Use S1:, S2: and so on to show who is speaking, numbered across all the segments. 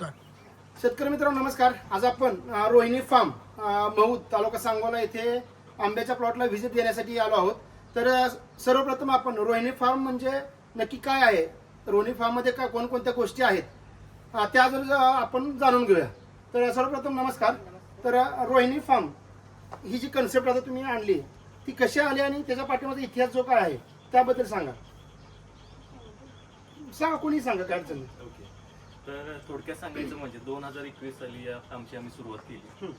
S1: शेतकरी मित्रांनो नमस्कार. आज आपण रोहिणी फार्म महूद तालुका सांगोला येथे आंब्याच्या प्लॉटला व्हिजिट देण्यासाठी आलो आहोत. तर सर्वप्रथम आपण रोहिणी फार्म म्हणजे नक्की काय आहे? रोहिणी फार्ममध्ये काय कोणकोणत्या गोष्टी आहेत? त्या जर आपण जाणून घेऊया. तर सर्वप्रथम नमस्कार. तर रोहिणी फार्म ही जी कन्सेप्ट आता तुम्ही आणली ती कशी आली आणि त्याच्या पाठीमागे इतिहास जो काय आहे त्याबद्दल सांगा. सांगा कोणी सांगा काय अडचण नाही.
S2: ओके. तर थोडक्यात सांगायचं म्हणजे दोन हजार एकवीस साली या फार्मची आम्ही सुरुवात केली.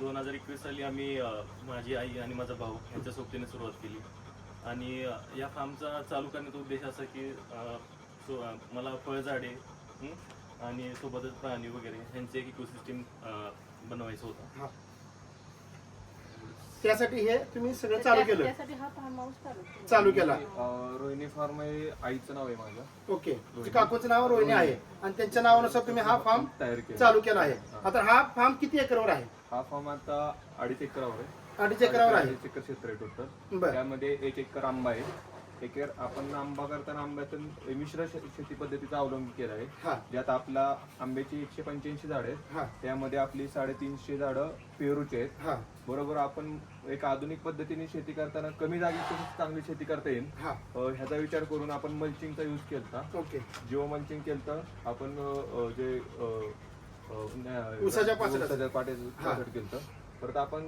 S2: दोन हजार एकवीस साली आम्ही अ, माझी आई आणि माझा भाऊ यांच्या सोबतीने सुरुवात केली आणि अ, या फार्मचा चालू करण्याचा उद्देश असा की अ, सो- अ, मला फळझाडे हं, आणि सोबतच प्राणी वगैरे ह्यांचे एक इकोसिस्टीम बनवायचं होतं.
S1: त्यासाठी हे तुम्ही सगळं चालू केलं.
S3: त्यासाठी हा फार्म हाऊस चालू केला.
S1: चालू केला.
S4: अं, रोहिणी फार्म हे आईचं नाव आहे माझं.
S1: ओके. तुमच्या काकूचं नाव रोहिणी आहे. आणि त्यांच्या नावानुसार तुम्ही हा फार्म
S4: तयार केलं.
S1: चालू केला आहे. आता हा फार्म किती एकरवर आहे?
S4: हा फार्म आता अडीच एकरावर आहे.
S1: अडीच एकरावर आहे.
S4: अडीच एकर क्षेत्र आहे टोटल
S1: बरं.
S4: त्यामध्ये एक एकर आंबा आहे. एकर आपण आंबा करताना आंब्यातून मिश्र शे- शेती पद्धतीचा अवलंब केला आहे. ज्यात आपला आंब्याची एकशे पंच्याऐंशी झाड आहेत. त्यामध्ये आपली साडेतीनशे झाडं पेरूची आहेत.
S1: हा.
S4: बरोबर आपण एक आधुनिक पद्धतीने शेती करताना कमी जागेत कशी चांगली शेती करता येईल.
S1: हा.
S4: अं, ह्याचा विचार करून आपण मल्चिंगचा यूज केला
S1: ओके.
S4: जिओ मल्चिंग केलं आपण अ, अ, जे अ, अ, न-
S1: ऊसाच्या पाचट.
S4: ऊसाच्या
S1: हा.
S4: पाट्याचं केलं परत आपण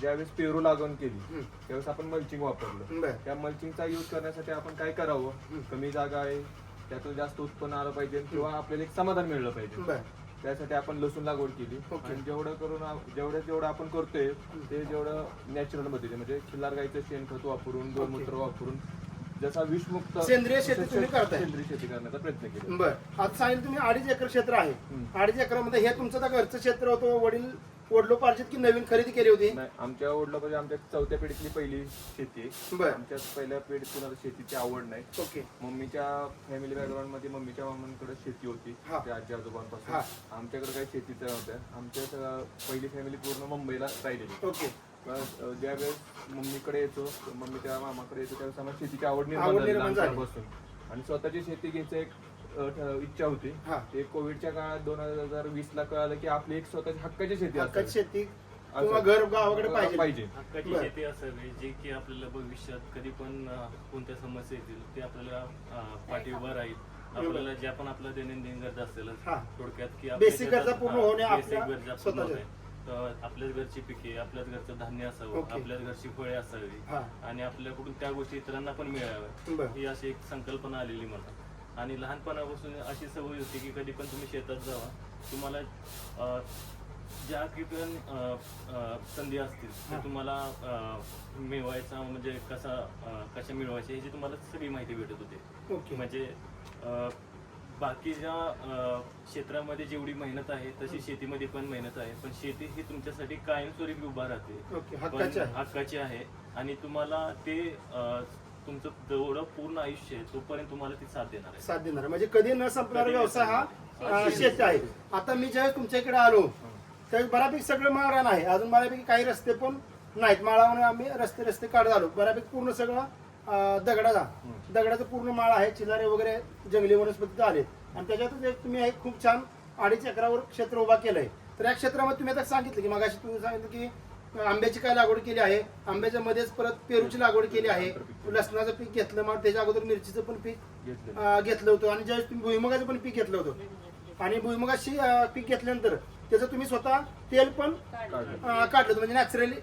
S4: ज्यावेळेस पेरू लागवण केली. त्यावेळेस आपण मल्चिंग वापरलं. त्या मल्चिंगचा यूज करण्यासाठी आपण काय करावं. कमी जागा आहे त्यातून जास्त उत्पन्न आलं पाहिजे किंवा आपल्याला एक समाधान मिळलं पाहिजे. त्यासाठी आपण लसूण लागवड केली. आणि जेवढं करून जेवढं जेवढं आपण करतोय ते जेवढं नॅचरलमध्ये म्हणजे खिल्लार गाईचं शेणखत वापरून गोमूत्र वापरून जसा विषमुक्त
S1: सेंद्रिय शेती तुम्ही करताय?
S4: सेंद्रिय शेती करण्याचा प्रयत्न केला
S1: बर. आता सांगितलं तुम्ही अडीच एकर क्षेत्र आहे. अडीच एकरामध्ये हे तुमचं घरचं क्षेत्र होतं वडील वडलोपार्जित की नवीन खरेदी केली होती?
S4: नाही आमच्या ओढलं म्हणजे आमच्या चौथ्या पिढीतली पहिली शेती. आहे
S1: बर.
S4: आमच्या पहिल्या पिढीत कुणाला शेतीची आवड नाही.
S1: ओके.
S4: मम्मीच्या फॅमिली बॅकग्राऊंडमध्ये मम्मीच्या मामांकडे शेती होती.
S1: हा.
S4: त्या आजी आजोबांपासून.
S1: हा.
S4: आमच्याकडे काही शेतीच्या नव्हत्या. आमच्या सगळं पहिली फॅमिली पूर्ण मुंबईला राहिलेली.
S1: ओके.
S4: मग, अ, ज्यावेळेस मम्मीकडे येतो मम्मीच्या मामाकडे येतो त्यावेळेस आम्हाला शेतीची आवड
S1: आवड
S4: निर्माण झाली
S1: निर्माण झाली.
S4: लहानपणापासून. आणि स्वतःची शेती घ्यायची एक इच्छा होती
S1: हा
S4: ते कोविडच्या काळात दोन हजार वीस ला कळालं की आपली एक स्वतःची हक्काची शेती
S1: हक्काची. शेती किंवा घर गावाकडे पाहिजे
S4: पाहिजे
S2: हक्काची
S1: बरं.
S2: शेती असावी जे की आपल्याला भविष्यात कधी पण अ, कोणत्या समस्या येतील ते आपल्याला अ, पाठी उभं राहील आपल्याला ज्या पण आपल्या दैनंदिन गरजा असतील
S1: हा.
S2: थोडक्यात की
S1: Basic गरजा पूर्ण होणे
S2: बेसिक
S1: आपल्या
S2: गरजा पूर्ण
S1: स्वतःच्या.
S2: होणे. तर आपल्याच घरची पिके आपल्याच घरचं धान्य असावं. आपल्याच घरची फळे असावी
S1: हा
S2: आणि आपल्याकडून त्या गोष्टी इतरांना पण मिळाव्या
S1: बरं
S2: ही अशी एक संकल्पना आलेली मला आणि लहानपणापासून अशी सवय होती की कधी पण तुम्ही शेतात जावा. तुम्हाला ज्या अ, संधी असतील. त्या तुम्हाला मिळवायचा म्हणजे कसा कशा मिळवायच्या ह्याची तुम्हाला सगळी माहिती भेटत होती.
S1: ओके.
S2: म्हणजे अ, बाकीच्या क्षेत्रामध्ये जेवढी मेहनत आहे तशी शेतीमध्ये पण मेहनत आहे. पण शेती ही तुमच्यासाठी कायमस्वरूपी उभा राहते. पण
S1: हक्काचे आहे.
S2: हक्काची आहे. आणि तुम्हाला ते तुमचं जेवढं पूर्ण आयुष्य आहे तोपर्यंत तुम्हाला ती साथ देणार आहे.
S1: साथ देणार म्हणजे कधी न संपणारा व्यवसाय हा. अं, शेती आहे. आता मी ज्यावेळेस तुमच्या इकडे आलो त्यावेळेस बऱ्यापैकी सगळं माळरान आहे अजून बऱ्यापैकी काही रस्ते पण नाहीत. माळावर आम्ही रस्ते रस्ते काढत आलो. बऱ्यापैकी पूर्ण सगळं अं, दगडाचा. दगडाचं पूर्ण माळ आहे. चिलारे वगैरे जंगली वनस्पती आले आणि त्याच्यातच एक तुम्ही एक खूप छान अडीच एकरावर क्षेत्र उभा केलंय. तर या क्षेत्रामध्ये तुम्ही आता सांगितलं की मगाशी तुम्ही सांगितलं की आंब्याची काय लागवड केली आहे? आंब्याच्या मध्येच परत पेरूची लागवड केली आहे. लसणाचं पीक घेतलं मग त्याच्या अगोदर मिरचीचं पण पीक घेतलं. होतं. आणि ज्यावेळेस तुम्ही भुईमुगाचं पण पीक घेतलं होतं. आणि भुईमुगाची अं, पीक घेतल्यानंतर त्याचं तुम्ही स्वतः तेल पण
S4: काढलं.
S1: होतं म्हणजे नॅचरली.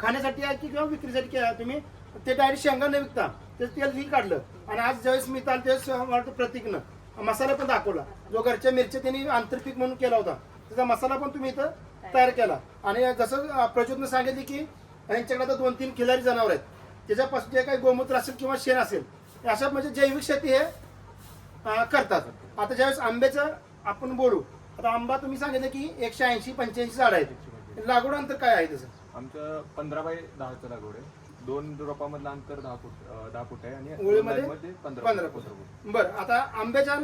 S1: खाण्यासाठी आहे की किंवा विक्रीसाठी तुम्ही ते डायरेक्ट शेंगा न विकता त्याचं तेल ही काढलं. आणि आज ज्यावेळेस मी चाल त्यावेळेस वाटतं प्रतीकनं मसाला पण दाखवला. जो घरच्या मिरच्या त्यांनी आंतरपीक म्हणून केला होता. त्याचा मसाला पण तुम्ही इथं तयार केला. आणि जसं प्रज्योतनं सांगितले की यांच्याकडे आता दोन तीन खिलारी जनावर आहेत. त्याच्यापासून जे काही गोमूत्र असेल किंवा शेण असेल अशा म्हणजे जैविक शेती हे करतात. आता ज्यावेळेस आंब्याचं आपण बोलू आता आंबा तुम्ही सांगितलं की एकशे ऐंशी पंच्याऐंशी झाड आहेत. लागवड अंतर काय आहे त्याचं?
S4: आमचं पंधरा बाय दहाचं लागवड आहे. दोन रोपामधलं अंतर दहा फूट दहा फूट आहे आणि पंधरा फूट.
S1: बरं आता आंब्याच्या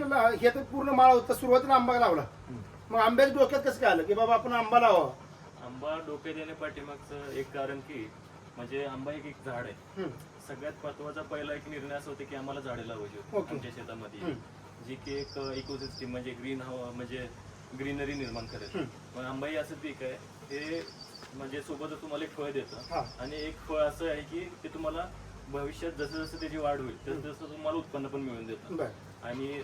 S1: हे तर पूर्ण माळा होता. सुरुवातीला आंबा लावला. मग आंब्याच्या डोक्यात कसं काय आलं? की बाबा आपण आंबा लावा.
S2: आंबा डोक्यात येण्या पाठीमागचं एक कारण की म्हणजे आंबा एक एक झाड आहे. सगळ्यात महत्त्वाचा पहिला एक निर्णय असा होता की आम्हाला झाडे लावायची होती. आमच्या शेतामध्ये. जी की एक इकोसिस्टीम म्हणजे ग्रीन हवा म्हणजे ग्रीनरी निर्माण करेल. मग आंबा हे असं पीक आहे हे म्हणजे सोबतच तुम्हाला एक फळ. देतं. आणि एक फळ असं आहे की ते तुम्हाला भविष्यात जसं जसं त्याची वाढ होईल तसं तसं तुम्हाला उत्पन्न पण मिळून देतं. आणि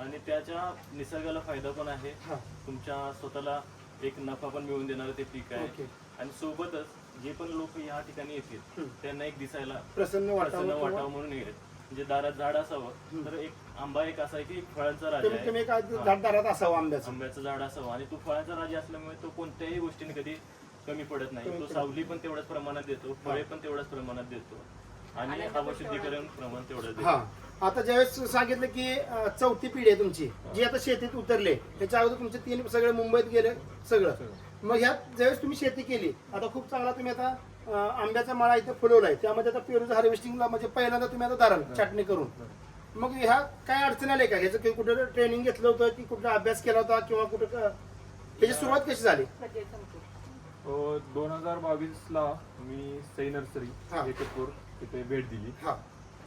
S2: आणि त्याच्या निसर्गाला फायदा पण आहे.
S1: हा.
S2: तुमच्या स्वतःला एक नफा पण मिळवून देणारं ते पीक
S1: ओके.
S2: आहे आणि सोबतच जे पण लोक या ठिकाणी येतील. त्यांना एक दिसायला
S1: प्रसन्न
S2: प्रसन्न
S1: वाटावं
S2: वाटावं
S1: किंवा
S2: म्हणून येत. म्हणजे दारात झाड असावं तर एक आंबा एक असा आहे की फळांचा राजा
S1: कमीत कमी. झाडदारात असावं आंब्याचं.
S2: आंब्याचं झाड असावं आणि तो फळांचा राजा असल्यामुळे तो कोणत्याही गोष्टीने कधी कमी पडत नाही. तो सावली पण तेवढ्याच प्रमाणात देतो फळे पण तेवढ्याच प्रमाणात देतो. आणि अवशुद्धीकरण प्रमाण तेवढंच देतो.
S1: हा आता ज्यावेळेस सांगितलं की चौथी पिढी आहे तुमची जी आता शेतीत उतरले त्याच्या अगोदर तुमचे तीन सगळे मुंबईत गेले सगळं. मग ह्यात ज्यावेळेस तुम्ही शेती केली आता खूप चांगला तुम्ही आता आंब्याचा मळा इथे फुलवलाय त्यामध्ये आता पेरूचं हार्वेस्टिंगला म्हणजे पहिल्यांदा तुम्ही आता धारण छाटणी करून. मग ह्या काय अडचण आली का? ह्याचं काही कुठं ट्रेनिंग घेतलं होतं की कुठं अभ्यास केला होता किंवा कुठं ह्याची सुरुवात कशी झाली?
S4: दोन हजार बावीस ला मी सई नर्सरी. एकतपूर तिथे भेट दिली.
S1: हा.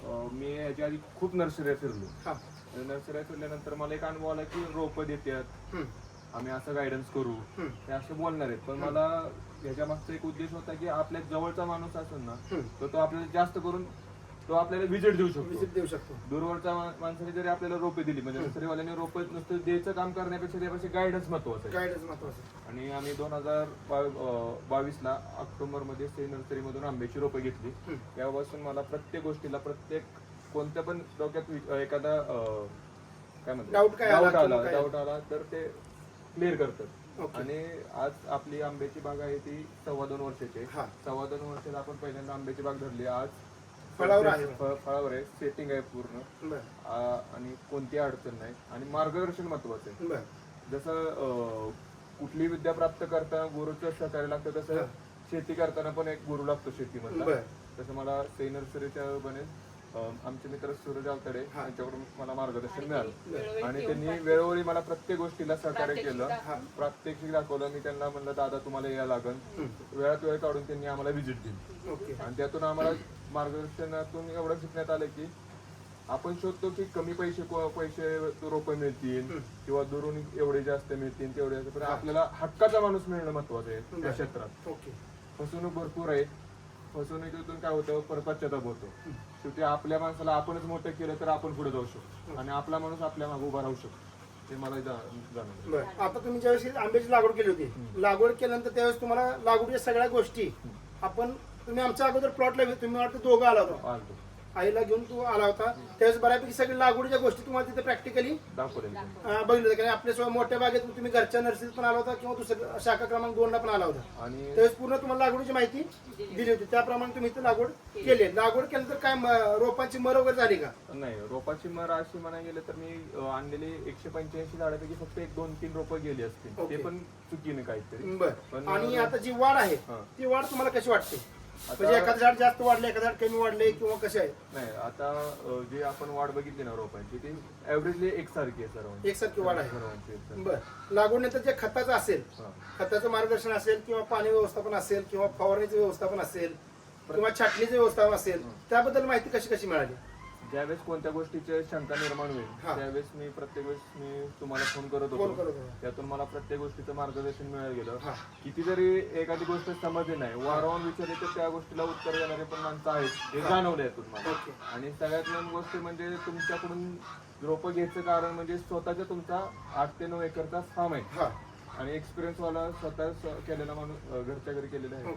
S4: मी याच्या आधी खूप नर्सऱ्या फिरलो.
S1: हा.
S4: नर्सऱ्या फिरल्यानंतर मला एक अनुभव आला की रोपं देतात. आम्ही असं गायडन्स करू. ते असे बोलणार आहेत. पण मला ह्याच्या मागचा एक उद्देश होता की आपल्या जवळचा माणूस असेल ना. तर तो आपल्याला जास्त करून तो आपल्याला विजिट देऊ शकतो
S1: विजिट देऊ शकतो
S4: दूरवरच्या मा- माणसाने जरी आपल्याला रोपे दिली म्हणजे नर्सरीवाल्याने रोपे नुसतं द्यायचं काम करण्यापेक्षा त्यापेक्षा गायडन्स महत्वाचं आहे
S1: गायडन्स महत्वाचं
S4: आणि आम्ही दोन हजार बावीस ला ऑक्टोबरमध्ये से नर्सरी मधून आंब्याची रोपं घेतली. तेव्हापासून मला प्रत्येक गोष्टीला प्रत्येक कोणत्या पण डोक्यात वि- अं, एखादा अं, काय म्हणतात
S1: Doubt काय आला
S4: डाऊट आला
S1: काय?
S4: डाऊट आला तर ते क्लिअर करतात. आणि आज आपली आंब्याची बाग आहे ती सव्वा दोन वर्षाची आहे.
S1: हा.
S4: सव्वा दोन वर्षात आपण पहिल्यांदा आंब्याची बाग धरली आज
S1: फळावर आहे.
S4: फळ- फळावर आहे. सेटिंग आहे पूर्ण.
S1: बर.
S4: आ, आणि कोणती अडचण नाही. आणि मार्गदर्शन महत्वाचं आहे.
S1: बर.
S4: जसं अं, कुठली विद्या प्राप्त करताना गुरुचं सहकार्य लागतं तसं शेती करताना पण एक गुरु लागतो शेतीमधला.
S1: बर.
S4: तसं मला सई नर्सरीच्या बने आमचे मित्र सूरज आवताडे
S1: हा.
S4: यांच्याकडून मला मार्गदर्शन मिळालं. आणि त्यांनी. वेळोवेळी मला प्रत्येक गोष्टीला सहकार्य केलं. प्रात्यक्षिक दाखवलं. मी त्यांना म्हणलं दादा तुम्हाला या लागन. वेळात वेळ काढून त्यांनी आम्हाला व्हिजिट दिली.
S1: ओके.
S4: आणि त्यातून आम्हाला मार्गदर्शनातून एवढं शिकण्यात आलं की आपण शोधतो की कमी पैसे को- पैसे रोपे मिळतील किंवा दुरून एवढे जास्त मिळतील तेवढे जास्त. पण आपल्याला हक्काचा माणूस मिळणं महत्वाचं आहे त्या. क्षेत्रात.
S1: ओके.
S4: फसवणूक भरपूर आहे. फसवणुकीतून काय होतं? परत पश्चाताप होतो. शेवटी आपल्या माणसाला आपणच मोठं केलं तर आपण पुढे जाऊ शकतो. आणि आपला माणूस आपल्या मागे उभा राहू शकतो. ते मला जाणवलं.
S1: बर. आता तुम्ही ज्यावेळेस आंब्याची लागवड केली होती लागवड केल्यानंतर त्यावेळेस तुम्हाला लागवडीच्या सगळ्या गोष्टी आपण तुम्ही आमच्या अगोदर प्लॉटला तुम्ही वाटतं दोघं आला होता. आईला घेऊन तू आला होता. त्यावेळेस बऱ्यापैकी सगळी लागवडीच्या गोष्टी तुम्हाला तिथे प्रॅक्टिकली बघितलं. कारण आपल्या स्वतः मोठ्या बागेत तुम्ही घरच्या नर्सरीत पण आला होता किंवा दुसऱ्या शाखा क्रमांक दोनला पण आला होता.
S4: आणि
S1: त्यावेळेस पूर्ण तुम्हाला लागवडीची माहिती दिली होती. त्याप्रमाणे तुम्ही इथे लागवड केली. लागवड केल्यानंतर काय म- रोपांची मर वगैरे झाली का?
S4: नाही रोपाची मर अशी म्हणायला गेलं तर मी अं, आणलेली एकशे पंच्याऐंशी झाडापैकी फक्त एक दोन तीन रोपं गेली असतील.
S1: ओके.
S4: ते पण चुकीने काहीतरी.
S1: बर. आणि आता जी वाढ आहे
S4: हा.
S1: ती वाढ तुम्हाला कशी वाटते? म्हणजे एखादं झाड जास्त वाढले एखादं झाड कमी वाढले किंवा कसे आहे?
S4: नाही आता अं, जे आपण वाढ बघितली ना रोपांची ती ऍव्हरेजली एकसारखी आहे सर्वांची.
S1: एकसारखी वाढ आहे.
S4: सर्वांची एकसारखी.
S1: बर. लागवडनंतर जे खताचं असेल
S4: हा.
S1: खताचं मार्गदर्शन असेल किंवा पाणी व्यवस्थापन असेल किंवा फवारणीचं व्यवस्थापन असेल किंवा छाटणीचं व्यवस्थापन असेल त्याबद्दल माहिती कशी कशी मिळाली?
S4: ज्यावेळेस कोणत्या गोष्टीचे शंका निर्माण
S1: हा.
S4: होईल त्यावेळेस मी प्रत्येक वेळेस मी तुम्हाला फोन करत
S1: फोन
S4: होतो
S1: करत होतो.
S4: त्यातून मला प्रत्येक गोष्टीचं मार्गदर्शन मिळालं गेलं
S1: हा.
S4: किती जरी एखादी गोष्ट समजली नाही वारंवार विचारले तर त्या गोष्टीला उत्तर देणारे पण माणसं आहेत हे जाणवलं यातून मला
S1: ओके.
S4: आणि सगळ्यात मेन गोष्ट म्हणजे तुमच्याकडून रोपं घ्यायचं कारण म्हणजे स्वतःच्या तुमचा आठ ते नऊ एकरचा फार्म आहे
S1: हा
S4: आणि एक्सपिरियन्स वाला स्वतः केलेला माणूस घरच्या घरी केलेला आहे.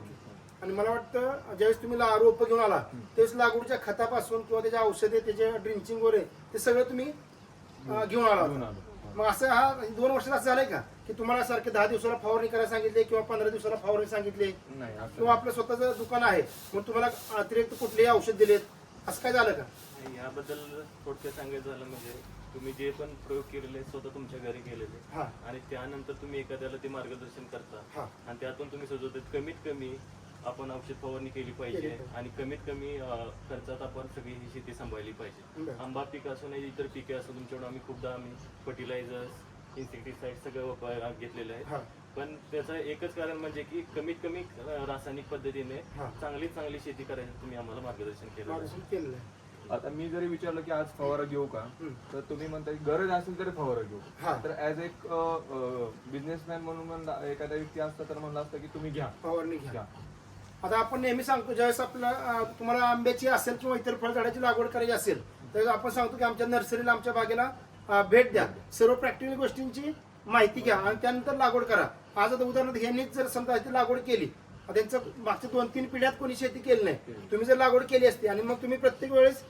S1: आणि मला वाटतं ज्यावेळेस तुम्ही ला- रोपं घेऊन आला त्यावेळेस लागवडीच्या खतापासून किंवा त्याच्या औषधे त्याचे ड्रिंचिंग वगैरे ते सगळं तुम्ही घेऊन
S4: आला
S1: मग असं हा दोन वर्षात असं झालंय का? की तुम्हाला सारखे दहा दिवसाला फवारणी करायला सांगितले किंवा पंधरा दिवसाला फवारणी सांगितले? किंवा आपलं स्वतःचं दुकान आहे मग तुम्हाला अतिरिक्त कुठलेही औषध दिलेत? असं काय झालं का?
S2: याबद्दल थोडक्यात सांगायचं झालं म्हणजे तुम्ही जे पण प्रयोग केलेले स्वतः तुमच्या घरी केलेले
S1: हा.
S2: आणि त्यानंतर तुम्ही एखाद्याला ते मार्गदर्शन करता. आणि त्यातून तुम्ही सुचवतात कमीत कमी आपण औषध फवारणी केली
S1: केली
S2: पाहिजे. आणि कमीत कमी अं, खर्चात आपण सगळी ही शेती सांभाळली पाहिजे.
S1: बरं.
S2: आंबा पीक असो नाही इतर पिके असो तुमच्याकडून आम्ही खूपदा आम्ही फर्टिलायझर्स इन्सेक्टिसाइड सगळं वापर- घेतलेलं आहे.
S1: हा.
S2: पण त्याचं एकच कारण म्हणजे की कमीत कमी अं, रासायनिक पद्धतीने
S1: हा.
S2: चांगली चांगली शेती करायचं तुम्ही आम्हाला मार्गदर्शन केलं
S1: मार्गदर्शन केलेलं आहे.
S4: आता मी जरी विचारलं की आज फवारा घेऊ का. तर तुम्ही म्हणता गरज असेल तर फवारा घेऊ.
S1: हा.
S4: तर ऍज एक बिझनेसमॅन म्हणून म्हणला एखादा व्यक्ती असता तर म्हणलं असतं की तुम्ही घ्या.
S1: फवारणी घ्या. आता आपण नेहमी सांगतो ज्यावेळेस आपला तुम्हाला आंब्याची असेल किंवा इतर फळझाडाची लागवड करायची असेल तर आपण सांगतो की आमच्या नर्सरीला आमच्या बागेला भेट द्या. सर्व प्रॅक्टिकल गोष्टींची माहिती घ्या आणि त्यानंतर लागवड करा. आज आता उदाहरणार्थ ह्यांनीच जर समजा लागवड केली त्यांचं मागच्या दोन तीन पिढ्यात कोणी शेती केली नाही. तुम्ही जर लागवड केली असती आणि मग तुम्ही प्रत्येक वेळेस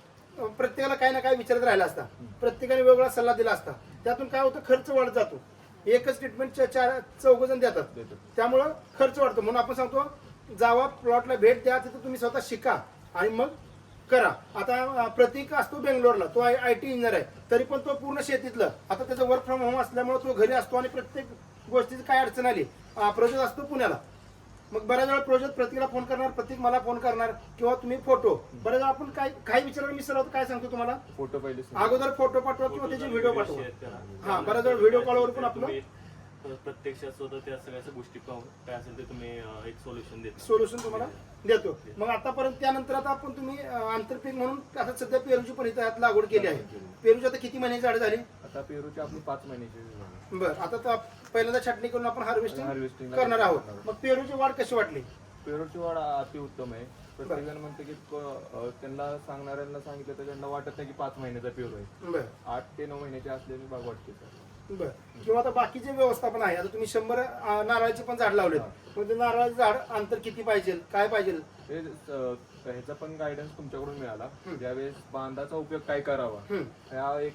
S1: प्रत्येकाला काही ना काही विचारत राहिला असता. प्रत्येकाने वेगवेगळा सल्ला दिला असता. त्यातून काय होतं खर्च वाढत जातो. एकच ट्रीटमेंट चार चौघ जण देतात. त्यामुळं खर्च वाढतो. म्हणून आपण सांगतो जावा प्लॉटला भेट द्या तिथं तुम्ही स्वतः शिका आणि मग करा. आता प्रतीक असतो बेंगलोरला. तो आय टी इंजिनियर आहे. तरी पण तो पूर्ण शेतीतलं. आता त्याचं वर्क फ्रॉम होम असल्यामुळे तो घरी असतो आणि प्रत्येक गोष्टीची काय अडचण आली? प्रोजेक्ट असतो पुण्याला. मग बऱ्याच वेळा प्रोजेक्ट प्रतीकला फोन करणार प्रतीक मला फोन करणार किंवा तुम्ही फोटो बऱ्याच वेळा आपण काय काही विचारायला मी सर काय सांगतो तुम्हाला?
S4: फोटो पहिले
S1: अगोदर फोटो पाठवा किंवा त्याचे व्हिडिओ पाठवा. हा बऱ्याच वेळा व्हिडिओ कॉलवर पण आपलं.
S2: प्रत्यक्षात स्वतः त्या सगळ्या गोष्टी पाहून काय असेल ते तुम्ही एक सोल्युशन देता.
S1: सोल्युशन तुम्हाला देतो. मग आतापर्यंत त्यानंतर आता आपण तुम्ही आंतरपीक म्हणून आता सध्या पेरूची पण इथं लागवड केली आहे. पेरूची आता किती महिन्याची झाड झाली?
S4: आता पेरूची आपली पाच महिन्याची.
S1: बरं आता तर पहिल्यांदा छाटणी करून आपण हार्वेस्टिंग
S4: Harvesting
S1: करणार आहोत. मग पेरूची वाढ कशी वाटली?
S4: पेरूची वाढ अतिउत्तम आहे. प्रत्येकजण म्हणते की प- अं, त्यांना सांगणाऱ्यांना सांगितलं तर त्यांना वाटत नाही की पाच महिन्याचा पेरू आहे.
S1: बरं.
S4: आठ ते नऊ महिन्याची असलेली बाग वाटते सर.
S1: बरं. किंवा आता बाकीचे व्यवस्थापन आहे. आता तुम्ही शंभर अं, नारळाची पण झाड लावलेत. मग ते नारळाचं झाड अंतर किती पाहिजे? काय पाहिजे?
S4: हे ह्याचा पण गायडन्स तुमच्याकडून मिळाला. ज्यावेळेस बांधाचा उपयोग काय करावा?
S1: हम्म.
S4: ह्या एक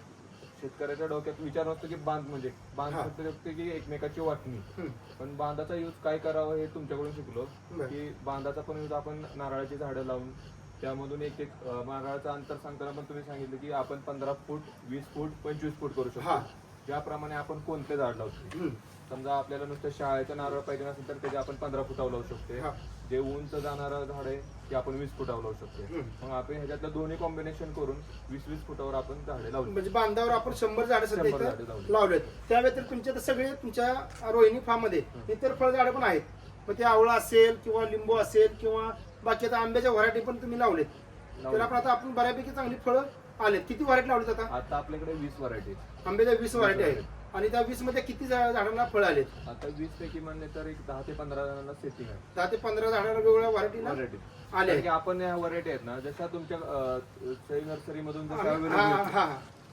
S4: शेतकऱ्याच्या डोक्यात विचार नसतो की बांध म्हणजे बांध
S1: हा.
S4: फक्त की एकमेकाची वाटणी. पण बांधाचा यूज काय करावं हे तुमच्याकडून शिकलो
S1: बरं.
S4: की बांधाचा पण यूज आपण नारळाची झाडं लावून त्यामधून एक एक अं, नारळाचं अंतर सांगताना पण तुम्ही सांगितलं की आपण पंधरा फूट वीस फूट पंचवीस फूट करू
S1: हा.
S4: शकतो ज्याप्रमाणे आपण कोणते झाड लावतो
S1: हम्म.
S4: समजा आपल्याला नुसतं शाळेचं नारळ पाहिजे नसेल तर त्याचे आपण पंधरा फुटावर लावू
S1: हा.
S4: शकतो जे उंच जाणारं झाड आहे ते आपण वीस फुटावर लावू शकतो. मग आपण ह्याच्यातलं दोन्ही कॉम्बिनेशन करून वीस वीस फुटावर आपण झाडे लावू
S1: म्हणजे बांधावर आपण शंभर झाडं सध्या
S4: शंभर झाडं
S1: इथं
S4: लावली.
S1: लावलेत. त्या व्यतिरिक्त तुमच्या तर सगळे तुमच्या रोहिणी फार्ममध्ये इतर फळझाडं पण आहेत. मग ते आवळा असेल किंवा लिंबू असेल किंवा बाकी आता आंब्याच्या व्हरायटी पण तुम्ही लावलेत. तर आपण आता आपण बऱ्यापैकी चांगली फळं आलेत. किती व्हरायटी लावलीत आता?
S4: आता आपल्याकडे वीस व्हरायटी
S1: आंब्याच्या वीस व्हरायटी आहेत. आणि त्या वीसमध्ये किती झा- झाडांना फळ आलेत?
S4: आता वीस पैकी म्हणले तर एक दहा ते पंधरा जणांना सेटिंग आहे.
S1: दहा ते पंधरा झाडांना वेगवेगळ्या व्हरायटीला
S4: व्हरायटी
S1: आले.
S4: कारण की आपण या व्हरायटी आहेत ना जशा तुमच्या नर्सरी मधून जशा
S1: हा
S4: available
S1: हा.
S4: आहेत,
S1: हा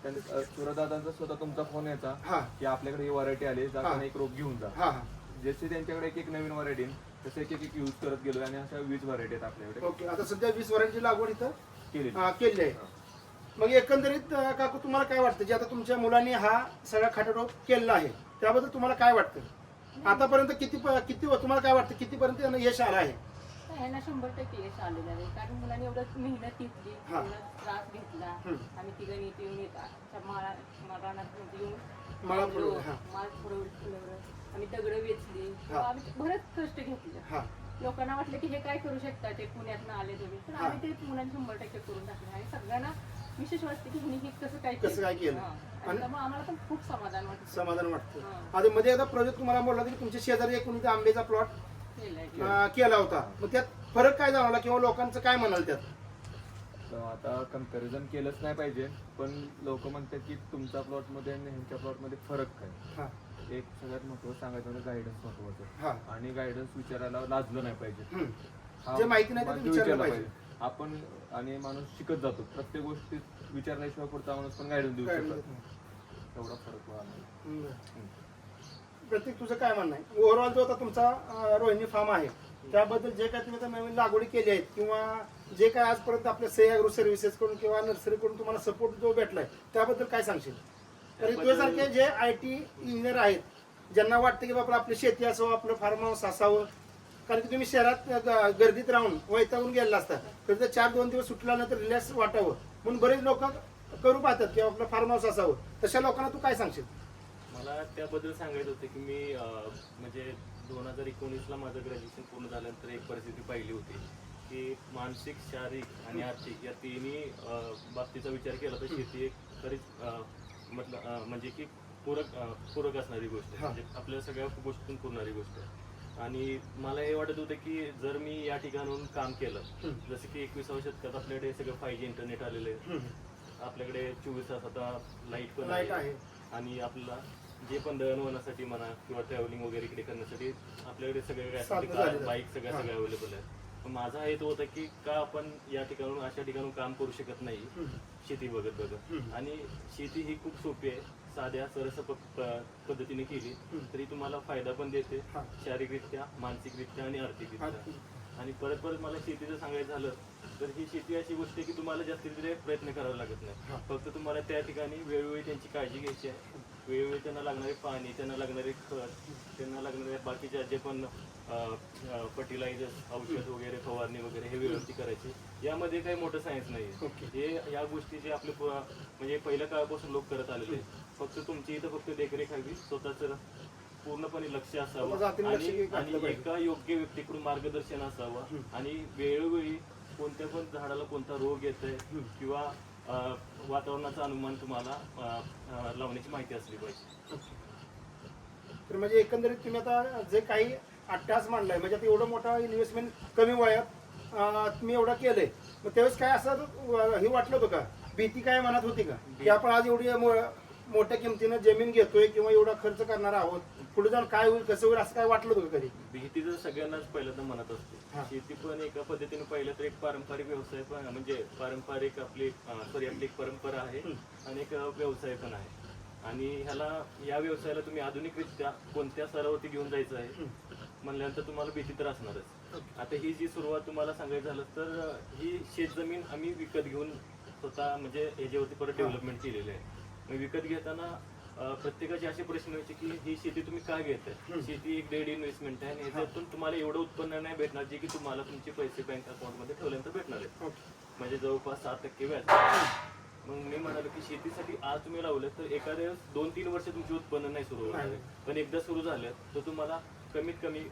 S4: त्यांनी- अं, सुरदादांचा स्वतः तुमचा फोन यायचा
S1: हा.
S4: की आपल्याकडे ही व्हरायटी आली. जाताना एक रोग घेऊन जा.
S1: हा हा.
S4: जसे त्यांच्याकडे एक एक नवीन व्हरायटी तसे एक एक यूज करत गेलो आणि अशा वीस व्हरायटी आहेत आपल्याकडे.
S1: ओके आता सध्या वीस व्हरायटीची लागवड इथं
S4: केली
S1: केली आहे. मग एकंदरीत अं, काकू तुम्हाला काय वाटतं जे आता तुमच्या मुलांनी हा सगळा खाटाडोप केलेला आहे त्याबद्दल तुम्हाला काय वाटतं आतापर्यंत किती प- किती तुम्हाला काय वाटतं कितीपर्यंत यांना यश आलं आहे
S3: ह्यांना शंभर टक्के यश आलेलं आहे कारण मुलांनी एवढं मेहनत घेतली
S1: हा.
S3: एवढा त्रास घेतला
S1: हम्म.
S3: आम्ही तिघांनी इथे येऊन येत आमच्या माळा माळरानात येऊन
S1: माळा
S3: लावलो,
S1: फुलवलं, हा.
S3: माळ फुलवलं फुलवलं. आम्ही दगड वेचली
S1: हा.
S3: आम्ही बरेच कष्ट घेतले
S1: हा
S3: लोकांना वाटलं की हे काय करू शकता ते पुण्यातनं आले तुम्ही पण
S1: हा.
S3: आम्ही ते मुलांनी शंभर टक्के करून टाकले आणि सगळ्यांना विशेष वाटते की हे कसं काय
S1: कसं काय केलं?
S3: हा. आणि
S1: आणि-
S3: त्यामुळे आम्हाला पण खूप समाधान वाटतं
S1: समाधान वाटतं. आधी मध्ये एकदा प्रोजेक्ट तुम्हाला बोलला की तुमच्या शेजारी एक कोणीतरी आंब्याचा प्लॉट केला होता. मग त्यात फरक काय जाणवला किंवा लोकांचं काय म्हणाल त्यात?
S4: तर आता कंपॅरिझन केलंच नाही पाहिजे पण लोक म्हणतात की तुमच्या प्लॉटमध्ये आणि ह्यांच्या प्लॉटमध्ये फरक काय
S1: हा.
S4: एक सगळ्यात महत्वाचं सांगायचं म्हणजे गायडन्स महत्वाचं
S1: हा.
S4: आणि गायडन्स विचारायला लाजलं नाही पाहिजे.
S1: हम्म.
S4: हा
S1: जे माहिती नाही ते विचारलं पाहिजे.
S4: आपण आणि माणूस शिकत जातो प्रत्येक गोष्टीत विचारल्याशिवाय पुढचा माणूस पण गायडन्स देऊ शकतो? एवढा फरक.
S1: प्रत्येक तुझं काय म्हणणं आहे ओव्हरऑल जो आता तुमचा अं, रोहिणी फार्म आहे त्याबद्दल जे काय तुम्ही आता नवीन लागवडी केली आहेत किंवा जे काय आजपर्यंत आपल्या सह्यागृह सर्व्हिसेस कडून किंवा नर्सरी कडून तुम्हाला सपोर्ट जो भेटलाय त्याबद्दल काय सांगशील तरी तुझ्यासारखे जे आय टी इंजिनियर आहेत ज्यांना वाटतं की बाबा आपली शेती असावं आपलं फार्म हाऊस असावं कारण की तुम्ही शहरात गर्दीत राहून वैतागून गेलेला असता तर ते चार दोन दिवस सुटल्यानंतर रिलॅक्स वाटावं. म्हणून बरेच लोक करू पाहतात की आपलं फार्म हाऊस असावं. तशा लोकांना तू काय सांगशील?
S2: मला त्याबद्दल सांगायचं होतं की मी म्हणजे दोन हजार एकोणीसला माझं ग्रॅज्युएशन पूर्ण झाल्यानंतर एक परिस्थिती पाहिली होती की मानसिक शारीरिक आणि आर्थिक या तिन्ही बाबतीचा विचार केला तर शेती एक खरीच मतलब म्हणजे की पूरक पूरक असणारी गोष्ट. म्हणजे आपल्याला सगळ्या गोष्टीतून पुरणारी गोष्ट आहे. आणि मला हे वाटत होतं की जर मी या ठिकाणून काम केलं. जसं की एकविसाव्या शतकात आपल्याकडे सगळं फाय जी इंटरनेट आलेलं आहे. आपल्याकडे चोवीस तास आता लाइट पण
S1: लाइट आहे
S2: आणि आपल्याला जे पण दळणवळणासाठी म्हणा किंवा ट्रॅव्हलिंग वगैरे इकडे करण्यासाठी आपल्याकडे सगळे काय
S1: साधनं
S2: कार
S1: झालेलं आहे.
S2: बाईक सगळ्या
S1: हा.
S2: सगळ्या अवेलेबल आहे पण माझा हेतू होता की का आपण या ठिकाणून अशा ठिकाणून काम करू शकत नाही. शेती बघत बघत. आणि शेती ही खूप सोपी आहे साध्या सरस पद्धतीने केली. तरी तुम्हाला फायदा पण देते. शारीरिकरित्या मानसिकरित्या आणि आर्थिकरित्या. आणि परत परत मला शेतीचं सांगायचं झालं तर ही शेती अशी गोष्ट आहे की तुम्हाला जास्तीत जास्त प्रयत्न करावा लागत. नाही फक्त तुम्हाला त्या ठिकाणी वेळोवेळी त्यांची काळजी घ्यायची आहे वेळोवेळी त्यांना लागणारे पाणी त्यांना लागणारे खत त्यांना लागणारे बाकीच्या जे पण फर्टिलायझर औषध वगैरे फवारणी वगैरे हे व्यवस्थित करायची. यामध्ये काही मोठं सायन्स नाही. हे या गोष्टी जे आपले म्हणजे पहिल्या काळापासून लोक करत आलेले. फक्त तुमची इथं फक्त देखरेख हवी. स्वतःच पूर्णपणे लक्ष असावं. आणि. एका योग्य व्यक्तीकडून मार्गदर्शन असावं. आणि वेळोवेळी कोणत्या पण झाडाला कोणता रोग येत आहे किंवा वातावरणाचा अनुमान तुम्हाला लावण्याची माहिती असली पाहिजे.
S1: तर म्हणजे एकंदरीत तुम्ही आता जे काही अट्टास मांडलाय. म्हणजे आता एवढं मोठा इन्व्हेस्टमेंट कमी वयात अं, तुम्ही एवढं केलंय. मग त्यावेळेस काय असं हे वाटलं होतं का? भीती काय मनात होती का? की आपण आज एवढी मो- मोठ्या किमतीनं जमीन घेतोय किंवा एवढा खर्च करणार आहोत पुढे जाऊन काय होईल कसं होईल असं काय वाटलं होतं का कधी?
S2: भीती तर सगळ्यांनाच पहिल्यांदा मनात
S1: हा.
S2: असते शेती पण एका पद्धतीने पाहिलं तर एक पारंपरिक व्यवसाय पण म्हणजे पारंपरिक आपली सॉरी आपली एक परंपरा आहे आणि एक व्यवसाय पण आहे. आणि ह्याला या व्यवसायाला तुम्ही आधुनिकरित्या कोणत्या स्तरावरती घेऊन जायचं आहे? म्हणल्यानंतर तुम्हाला भीती तर असणारच. आता ही जी सुरुवात तुम्हाला सांगायचं झालं तर ही शेतजमीन आम्ही विकत घेऊन स्वतः म्हणजे याच्यावरती परत डेव्हलपमेंट केलेली आहे. विकत घेताना प्रत्येकाचे असे प्रश्न व्हायचे की ही शेती तुम्ही काय घेताय शेती एक डेड इन्व्हेस्टमेंट आहे आणि ह्याच्यातून तुम्हाला एवढं उत्पन्न नाही भेटणार जे की तुम्हाला तुमचे पैसे बँक अकाउंटमध्ये ठेवल्यानंतर भेटणार आहे. म्हणजे जवळपास सात टक्के व्याज. मग मी म्हणालो की शेतीसाठी आज तुम्ही लावलं तर एखाद्या दोन तीन वर्ष तुमचे उत्पन्न नाही सुरू होणार आहे. पण एकदा सुरू झालं तर तुम्हाला कमीत कमी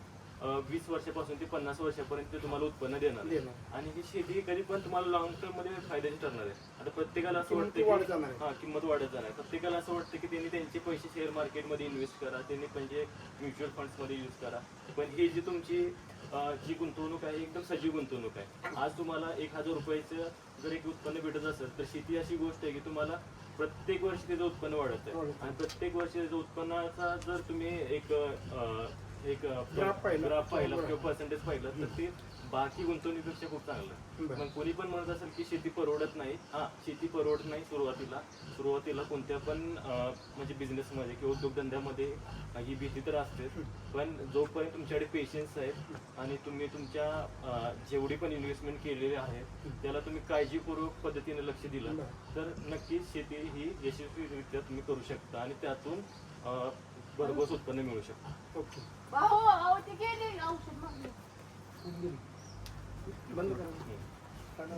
S2: वीस वर्षापासून ते पन्नास वर्षापर्यंत ते तुम्हाला उत्पन्न देणार.
S1: देणार.
S2: आणि ही शेती कधी पण तुम्हाला लॉंग टर्ममध्ये फायद्याची ठरणार आहे आता प्रत्येकाला असं
S1: किंमत
S2: वाटतं
S1: वाढत
S2: की
S1: जाणार आहे.
S2: हा किंमत वाढत जाणार आहे. प्रत्येकाला असं वाटतं की त्यांनी त्यांचे पैसे शेअर मार्केटमध्ये इन्व्हेस्ट करा त्यांनी म्हणजे म्युच्युअल फंड्समध्ये यूज करा पण ही जी तुमची अं, जी गुंतवणूक आहे एकदम सजीव गुंतवणूक आहे आज तुम्हाला एक हजार रुपयाचं जर एक उत्पन्न भेटत असेल तर शेती अशी गोष्ट आहे की तुम्हाला प्रत्येक वर्षी त्याचं उत्पन्न वाढत आहे
S1: वाढत
S2: आणि प्रत्येक वर्षी त्याचं उत्पन्नाचा जर तुम्ही एक अं, एक
S1: पाहिला.
S2: ग्राफ पाहिला. किंवा पर्सेंटेज पाहिलं तर ते बाकी गुंतवणुकीपेक्षा खूप चांगलं. मग कोणी पण म्हणत असेल की शेती परवडत नाही हा शेती परवडत नाही सुरुवातीला सुरुवातीला कोणत्या पण म्हणजे बिझनेसमध्ये किंवा उद्योगधंद्यामध्ये ही भीती तर असते पण जोपर्यंत तुमच्याकडे पेशन्स आहेत आणि तुम्ही तुमच्या जेवढी पण इन्व्हेस्टमेंट केलेली आहे त्याला तुम्ही काळजीपूर्वक पद्धतीने लक्ष दिलं. तर नक्कीच शेती ही यशस्वीरित्या तुम्ही करू शकता आणि त्यातून भरघोस उत्पन्न मिळू शकतं
S1: ओके
S3: भाऊ अहो ते गेले. औषध
S1: बंद करा.